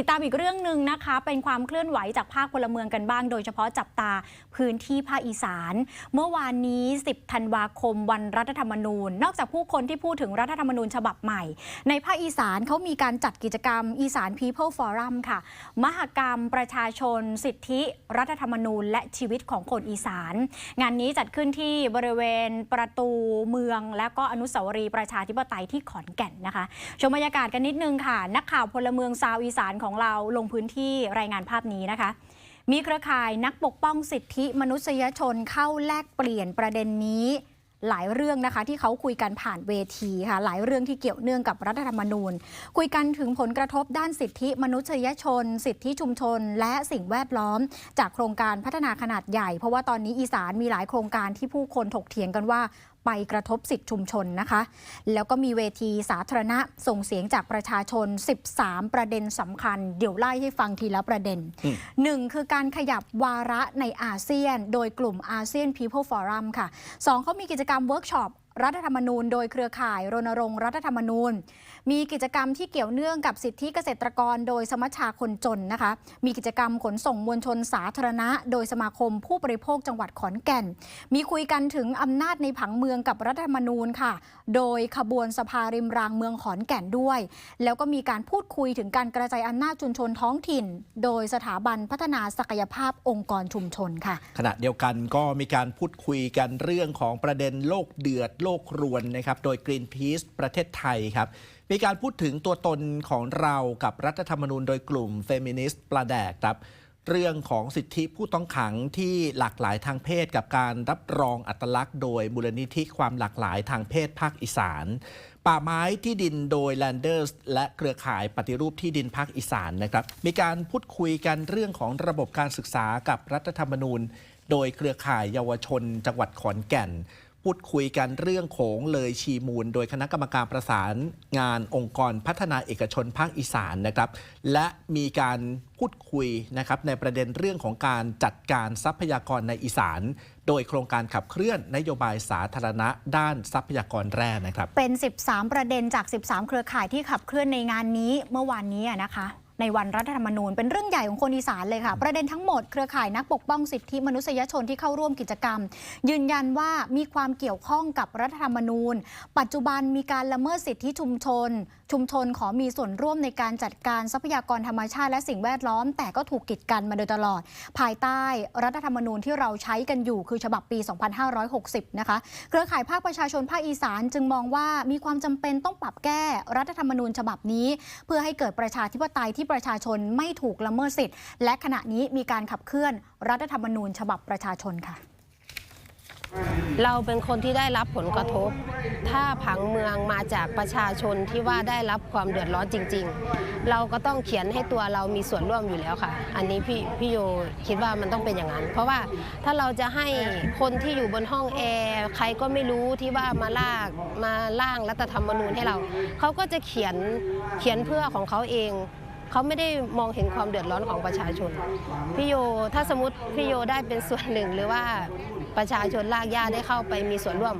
ติดตามอีกเรื่องหนึ่งนะคะ เป็นความเคลื่อนไหวจากภาคพลเมืองกันบ้าง โดยเฉพาะจับตาพื้นที่ภาคอีสาน เมื่อวานนี้ 10 ธันวาคมวันรัฐธรรมนูญ นอกจากผู้คนที่พูดถึงรัฐธรรมนูญฉบับใหม่ ในภาคอีสานเขามีการจัดกิจกรรมอีสาน People Forum ค่ะ มหกรรมประชาชน สิทธิรัฐธรรมนูญ และชีวิตของคนอีสาน งานนี้จัดขึ้นที่บริเวณประตูเมือง และก็อนุสาวรีย์ประชาธิปไตยที่ขอนแก่นนะคะชมบรรยากาศกันนิดนึงค่ะ นักข่าวพลเมืองซาวอีสานของของเราลงพื้นที่รายงานภาพนี้นะคะ มีเครือข่ายนักปกป้องสิทธิมนุษยชนเข้าแลกเปลี่ยนประเด็นนี้ หลายเรื่องนะคะที่เขาคุยกันผ่านเวทีค่ะหลายเรื่องที่เกี่ยวเนื่องกับรัฐธรรมนูญ คุยกันถึงผลกระทบด้านสิทธิมนุษยชน สิทธิชุมชน และสิ่งแวดล้อม จากโครงการพัฒนาขนาดใหญ่ เพราะว่าตอนนี้อีสานมีหลายโครงการที่ผู้คนถกเถียงกันว่า ไปกระทบสิทธิชุมชนนะคะ แล้วก็มีเวทีสาธารณะส่งเสียงจากประชาชน 13 ประเด็นสำคัญ เดี๋ยวไล่ให้ฟังทีละประเด็นอืมหนึ่งคือการขยับวาระในอาเซียน โดยกลุ่มอาเซียน People Forum ค่ะสองเขามีกิจกรรมเวิร์กช็อป รัฐธรรมนูญ โดยเครือข่ายรณรงค์รัฐธรรมนูญ มีกิจกรรมที่เกี่ยวเนื่องกับสิทธิเกษตรกร โดยสมัชชาคนจนนะคะ มีกิจกรรมขนส่งมวลชนสาธารณะ โดยสมาคมผู้บริโภคจังหวัดขอนแก่น มีคุยกันถึงอำนาจในผังเมืองกับรัฐธรรมนูญค่ะ โดยขบวนสภาริมรางเมืองขอนแก่นด้วย แล้วก็มีการพูดคุยถึงการกระจายอำนาจชุมชนท้องถิ่น โดยสถาบันพัฒนาศักยภาพองค์กรชุมชนค่ะ ขณะเดียวกันก็มีการพูดคุยกันเรื่องของประเด็นโลกเดือดโลกรวนนะครับ โดย Greenpeace ประเทศไทยครับ มีการพูดถึงตัวตนของเรากับรัฐธรรมนูญโดยกลุ่มเฟมินิสต์ปลาแดกครับเรื่องของสิทธิผู้ต้องขังที่หลากหลายทางเพศกับการรับรองอัตลักษณ์ โดยมูลนิธิความหลากหลายทางเพศภาคอีสาน ป่าไม้ที่ดินโดย Landers และเครือข่ายปฏิรูปที่ดินภาคอีสานนะครับ มีการพูดคุยกันเรื่องของระบบการศึกษากับรัฐธรรมนูญ โดยเครือข่ายเยาวชนจังหวัดขอนแก่น พูดคุยกันเรื่องโขงเลยชีมูล โดยคณะกรรมการประสานงานองค์กรพัฒนาเอกชนภาคอีสานนะครับ และมีการพูดคุยนะครับในประเด็นเรื่องของการจัดการทรัพยากรในอีสาน โดยโครงการขับเคลื่อนนโยบายสาธารณะด้านทรัพยากรแร่นะครับ เป็น 13 ประเด็นจาก 13 เครือข่ายที่ขับเคลื่อนในงานนี้เมื่อวานนี้นะคะ ในวันรัฐธรรมนูญ เป็นเรื่องใหญ่ของคนอีสานเลยค่ะ ประเด็นทั้งหมดเครือข่ายนักปกป้องสิทธิมนุษยชนที่เข้าร่วมกิจกรรม ยืนยันว่ามีความเกี่ยวข้องกับรัฐธรรมนูญ ปัจจุบันมีการละเมิดสิทธิชุมชน ชุมชนขอมีส่วนร่วมในการจัดการทรัพยากรธรรมชาติและสิ่งแวดล้อม แต่ก็ถูกกีดกันมาโดยตลอด ภายใต้รัฐธรรมนูญที่เราใช้กันอยู่คือฉบับปี 2560 นะคะ เครือข่ายภาคประชาชนภาคอีสานจึงมองว่ามีความจำเป็นต้องปรับแก้รัฐธรรมนูญฉบับนี้ เพื่อให้เกิดประชาธิปไตยที่ประชาชนไม่ถูกละเมิดสิทธิ์ และขณะนี้มีการขับเคลื่อนรัฐธรรมนูญฉบับประชาชนค่ะ เราเป็นคนที่ได้รับผลกระทบ ถ้าผังเมืองมาจากประชาชนที่ว่าได้รับความเดือดร้อนจริง ๆ เราก็ต้องเขียนให้ตัวเรามีส่วนร่วมอยู่แล้วค่ะ อันนี้พี่พี่โยคิดว่ามันต้องเป็นอย่างนั้น เพราะว่าถ้าเราจะให้คนที่อยู่บนห้องแอร์ใครก็ไม่รู้ที่ว่ามาลากมาล่างรัฐธรรมนูญให้เรา เขาก็จะเขียนเขียนเพื่อของเขาเอง เขาไม่ได้มองเห็นความเดือดร้อนของประชาชนพี่โยถ้าสมมติพี่โยได้เป็นส่วนหนึ่งหรือว่าประชาชนลากย่าได้เข้าไปมีส่วนร่วม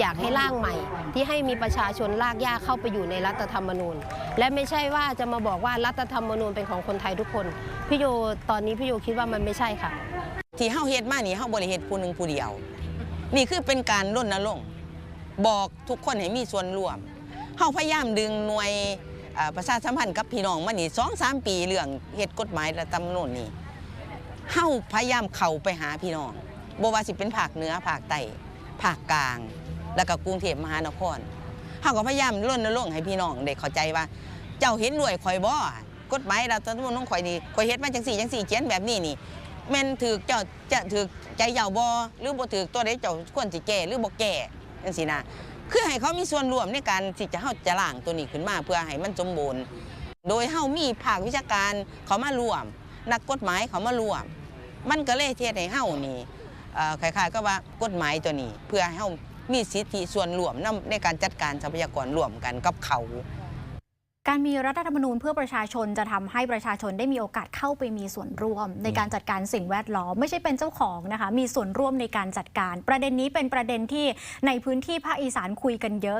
อยากให้ร่างใหม่ ที่ให้มีประชาชนลากย่าเข้าไปอยู่ในรัฐธรรมนูญ และไม่ใช่ว่าจะมาบอกว่ารัฐธรรมนูญเป็นของคนไทยทุกคนพี่โยตอนนี้พี่โยคิดว่ามันไม่ใช่ค่ะ ที่เฮาเฮ็ดมานี่เฮาบ่ได้เฮ็ดผู้หนึ่งผู้เดียว นี่คือเป็นการรณรงค์บอกทุกคนให้มีส่วนร่วมเฮาพยายามดึงหน่วย ประชาสัมพันธ์กับพี่น้องมานี่2-3ปีเรื่องเฮ็ดกฎหมายรัฐธรรมนูญนี่เฮาพยายามเข้าไปหาพี่น้องบว่าสิเป็นภาคเหนือภาคใต้ภาคกลาง แล้วก็กรุงเทพมหานครเฮาก็พยายามรณรงค์ให้พี่น้องได้เข้าใจว่า เจ้าเห็นด้วยข่อยบ่กฎหมายรัฐธรรมนูญของข่อยนี่ข่อยเฮ็ดมาจังซี่จังซี่เขียนแบบนี้นี่แม่นถือเจ้าจะถือใจเจ้าบ่หรือบ่ถือตัวใดเจ้าควรสิแก้หรือบ่แก้จังซี่นะ คือให้เขามีส่วนร่วมในการที่จะเฮาจะล่างตัวนี้ขึ้นมาเพื่อให้มันสมบูรณ์ โดยเฮามีภาควิชาการเขามาร่วม นักกฎหมายเขามาร่วม มันก็เลยเทศให้เฮานี่คล้ายๆก็ว่ากฎหมายตัวนี้ เพื่อให้เฮามีสิทธิส่วนร่วมในการจัดการทรัพยากรร่วมกันกับเขา การมีรัฐธรรมนูญเพื่อประชาชนจะทำให้ประชาชนได้มีโอกาสเข้าไปมีส่วนร่วม ในการจัดการสิ่งแวดล้อมไม่ใช่เป็นเจ้าของนะคะ มีส่วนร่วมในการจัดการ ประเด็นนี้เป็นประเด็นที่ในพื้นที่ภาคอีสานคุยกันเยอะ